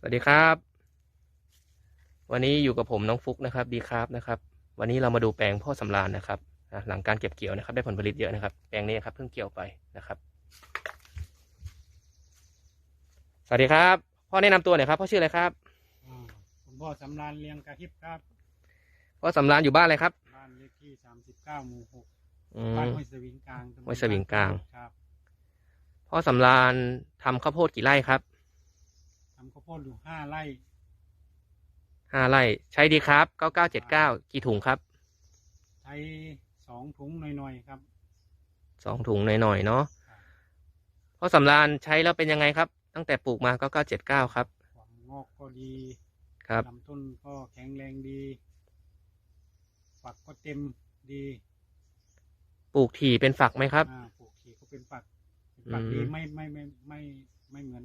สวัสดีครับ วันนี้อยู่กับผมน้องฟุกนะครับ ดีครับนะครับ วันนี้เรามาดูแปลงพ่อสำราญนะครับอะหลังการเก็บเกี่ยวนะครับ ได้ผลผลิตเยอะนะครับ แปลงนี้ครับเพิ่งเกี่ยวไปนะครับ สวัสดีครับ พ่อแนะนำตัวหน่อยครับพ่อชื่ออะไรครับอ่าผมพ่อสำรานเลียงกระทิบครับพ่อสำราญอยู่บ้านอะไรครับบ้านเลขที่สามสิบเก้าหมู่หกอืบ้านมห้วยสวิงกลางตำบลห้วยสวิงกลางครับพ่อสำราญทำข้าวโพดกี่ไร่ครับทำข้าวโพดอยู่ห้าไร่ห้าไร่ใช้ดีครับเก้าเก้าเจ็ดเก้ากี่ถุงครับ ใช้สองถุงหน่อยๆครับสองถุงหน่อยๆเนาะเพ่อสำราญใช้แล้วเป็นยังไงครับ ตั้งแต่ปลูกมาเก้าเก้าเจ็ดเก้าครับความงอกก็ดีครับลำต้นก็แข็งแรงดีฝักก็เต็มดี ปลูกถี่เป็นฝักไหมครับปลูกขีก็เป็นฝักฝักดีไม่ไม่ไม่ไม่ไม่เหมือน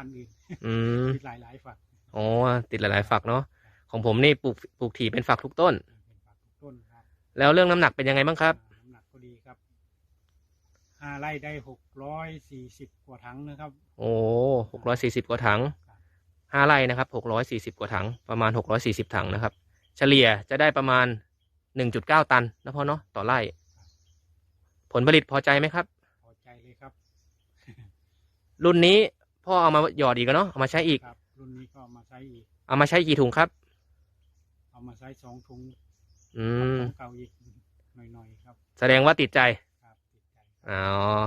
พันธุ์อื่นอืมมีหลายหลายๆฝักอ๋อติดหลายๆฝักเนาะของผมนี่ปลูกปลูกถี่เป็นฝักทุกต้น เป็นฝักทุกต้นครับแล้วเรื่องน้ำหนักเป็นยังไงบ้างครับอ่าน้ำหนักก็ดีครับห้าไร่ได้หกร้อยสี่สิบกว่าถังนะครับโอ้หกร้อยสี่สิบกว่าถังครับห้าไร่นะครับหกร้อยสี่สิบกว่าถังประมาณหกร้อยสี่สิบถังนะครับ เฉลี่ยจะได้ประมาณหนึ่งจุดเก้าตันนะพ่อเนาะต่อไร่ ผลผลิตพอใจไหมครับ พอใจเลยครับ รุ่นนี้ พ่อเอามาหยอดอีกแล้วเนาะเอามาใช้อีก ครับ รุ่นนี้ก็เอามาใช้อีก เอามาใช้กี่ถุงครับ เอามาใช้สองถุงอืมของเก่าอีกหน่อยๆครับ แสดงว่าติดใจ ครับติดใจครับอ๋อ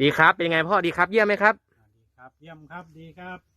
ดีครับ เป็นยังไงพ่อ ดีครับ เยี่ยมไหมครับ อ่าดีครับ เยี่ยมครับ ดีครับ